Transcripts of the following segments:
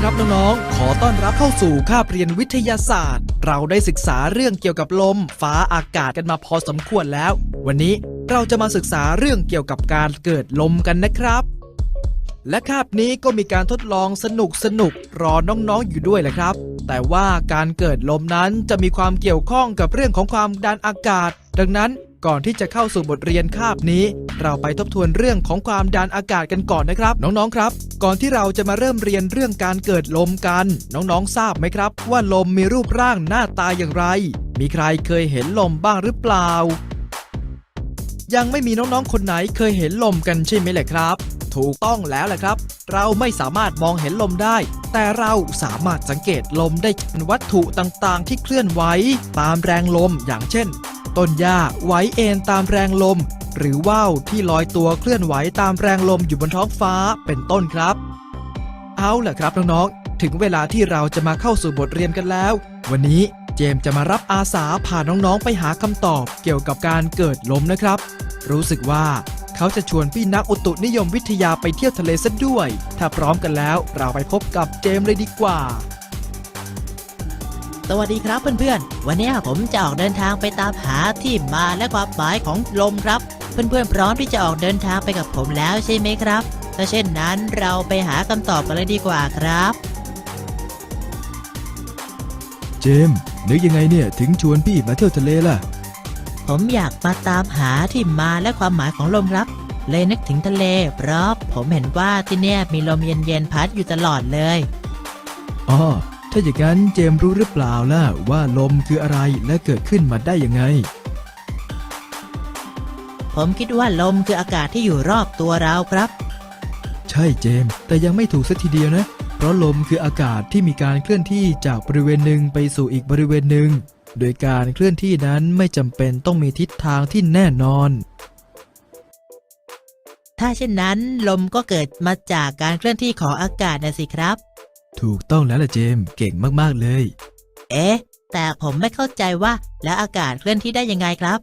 ครับน้องๆ ขอต้อนรับเข้าสู่คาบเรียนวิทยาศาสตร์ เราได้ศึกษาเรื่องเกี่ยวกับลม ฟ้าอากาศกันมาพอสมควรแล้ว วันนี้เราจะมาศึกษาเรื่องเกี่ยวกับการเกิดลมกันนะครับ และคาบนี้ก็มีการทดลองสนุกสนุกรอน้องๆอยู่ด้วยแหละครับ แต่ว่าการเกิดลมนั้นจะมีความเกี่ยวข้องกับเรื่องของความดันอากาศ ดังนั้น ก่อนที่จะเข้าสู่บทเรียนคาบนี้ เราไปทบทวนเรื่องของความดันอากาศกันก่อนนะครับ น้องๆครับ ก่อนที่เราจะมาเริ่มเรียนเรื่องการเกิดลมกัน น้องๆทราบไหมครับ ว่าลมมีรูปร่างหน้าตาอย่างไร มีใครเคยเห็นลมบ้างหรือเปล่า ยังไม่มีน้องๆคนไหนเคยเห็นลมกันใช่ไหมแหละครับ ถูกต้องแล้วแหละครับ เราไม่สามารถมองเห็นลมได้ แต่เราสามารถสังเกตลมได้จากวัตถุต่างๆ ที่เคลื่อนไหวตามแรงลมอย่างเช่น ต้นหญ้าไหวเอ็นตามแรงลม หรือว่าวที่ลอยตัวเคลื่อนไหวตามแรงลมอยู่บนท้องฟ้าเป็นต้นครับ เอาล่ะครับน้องๆ ถึงเวลาที่เราจะมาเข้าสู่บทเรียนกันแล้ว วันนี้เจมส์จะมารับอาสาพาน้องๆ ไปหาคำตอบเกี่ยวกับการเกิดลมนะครับ รู้สึกว่าเขาจะชวนพี่นักอุตุนิยมวิทยาไปเที่ยวทะเลซะด้วย ถ้าพร้อมกันแล้วเราไปพบกับเจมส์เลยดีกว่า สวัสดีครับเพื่อนๆ วันนี้ผมจะออกเดินทางไปตามหาที่มาและความหมายของลมครับ เพื่อนๆพร้อมที่จะออกเดินทางไปกับผมแล้วใช่ไหมครับ ถ้าเช่นนั้นเราไปหาคำตอบกันเลยดีกว่าครับ เจมส์นึกยังไงเนี่ยถึงชวนพี่มาเที่ยวทะเลล่ะ ผมอยากมาตามหาที่มาและความหมายของลมครับ เลยนึกถึงทะเล เพราะผมเห็นว่าที่เนี่ยมีลมเย็นๆพัดอยู่ตลอดเลย อ๋อ ถ้าอย่างนั้นเจมส์รู้หรือเปล่าล่ะว่าลมคืออะไรและเกิดขึ้นมาได้ยังไง ผมคิดว่าลมคืออากาศที่อยู่รอบตัวเราครับ ใช่เจมส์แต่ยังไม่ถูกสัทีเดียวนะ เพราะลมคืออากาศที่มีการเคลื่อนที่จากบริเวณหนึ่งไปสู่อีกบริเวณหนึ่ง โดยการเคลื่อนที่นั้นไม่จำเป็นต้องมีทิศทางที่แน่นอน ถ้าเช่นนั้น ลมก็เกิดมาจากการเคลื่อนที่ของอากาศนะสิครับ ถูกต้องแล้วล่ะเจมส์เก่งมากๆเลย เอ๊ะ แต่ผมไม่เข้าใจว่าแล้วอากาศเคลื่อนที่ได้ยังไงครับ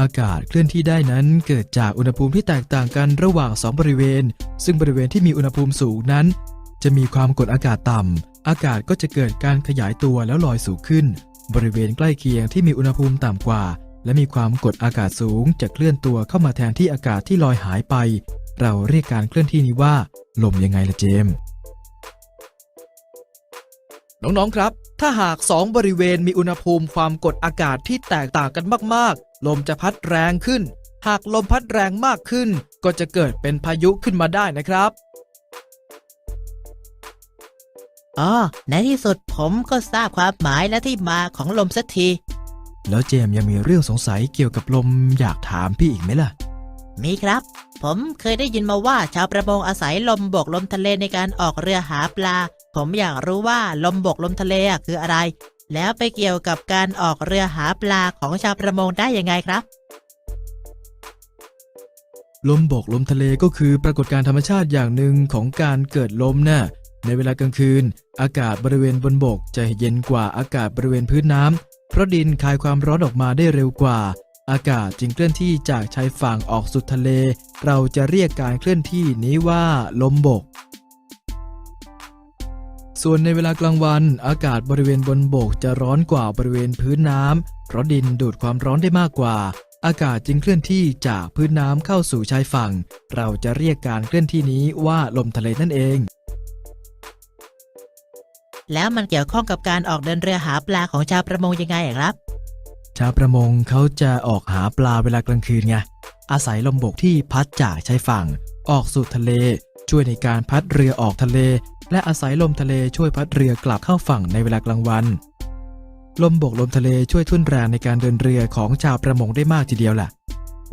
อากาศเคลื่อนที่ได้นั้นเกิดจากอุณหภูมิที่แตกต่างกันระหว่าง 2 บริเวณ ซึ่งบริเวณที่มีอุณหภูมิสูงนั้น จะมีความกดอากาศต่ำ อากาศก็จะเกิดการขยายตัวแล้วลอยสูงขึ้น บริเวณใกล้เคียงที่มีอุณหภูมิต่ำกว่า และมีความกดอากาศสูงจะเคลื่อนตัวเข้ามาแทนที่อากาศที่ลอยหายไป เราเรียกการเคลื่อนที่นี้ว่า ลมยังไงล่ะเจมส์ น้องๆครับ ถ้าหาก 2 บริเวณมีอุณหภูมิความกดอากาศที่แตกต่างกันมากๆ ลมจะพัดแรงขึ้น หากลมพัดแรงมากขึ้น ก็จะเกิดเป็นพายุขึ้นมาได้นะครับอ๋อในที่สุดผมก็ทราบความหมายและที่มาของลมสักที แล้วเจมส์ยังมีเรื่องสงสัยเกี่ยวกับลมอยากถามพี่อีกไหมล่ะ มีครับ ผมเคยได้ยินมาว่าชาวประมงอาศัยลมบกลมทะเลในการออกเรือหาปลา ผมอยากรู้ว่าลมบกลมทะเลคืออะไร แล้วไปเกี่ยวกับการออกเรือหาปลาของชาวประมงได้ยังไงครับ ลมบกลมทะเลก็คือปรากฏการณ์ธรรมชาติอย่างหนึ่งของการเกิดลมน่ะในเวลากลางคืน อากาศบริเวณบนบกจะเย็นกว่าอากาศบริเวณพื้นน้ำเพราะดินคายความร้อนออกมาได้เร็วกว่า อากาศจึงเคลื่อนที่จากชายฝั่งออกสู่ทะเล เราจะเรียกการเคลื่อนที่นี้ว่าลมบก ส่วนในเวลากลางวันอากาศบริเวณบนบกจะร้อนกว่าบริเวณพื้นน้ำเพราะดินดูดความร้อนได้มากกว่า อากาศจึงเคลื่อนที่จากพื้นน้ำเข้าสู่ชายฝั่ง เราจะเรียกการเคลื่อนที่นี้ว่าลมทะเลนั่นเอง แล้วมันเกี่ยวข้องกับการออกเดินเรือหาปลาของชาวประมงยังไงอะครับ ชาวประมงเขาจะออกหาปลาเวลากลางคืนไงอาศัยลมบกที่พัดจากชายฝั่ง ออกสู่ทะเล ช่วยในการพัดเรือออกทะเล และอาศัยลมทะเลช่วยพัดเรือกลับเข้าฝั่งในเวลากลางวัน ลมบกลมทะเลช่วยทุ่นแรงในการเดินเรือของชาวประมงได้มากทีเดียวล่ะ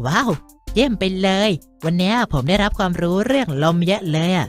ว้าว เยี่ยมไปเลย วันนี้ผมได้รับความรู้เรื่องลมเยอะเลยอะ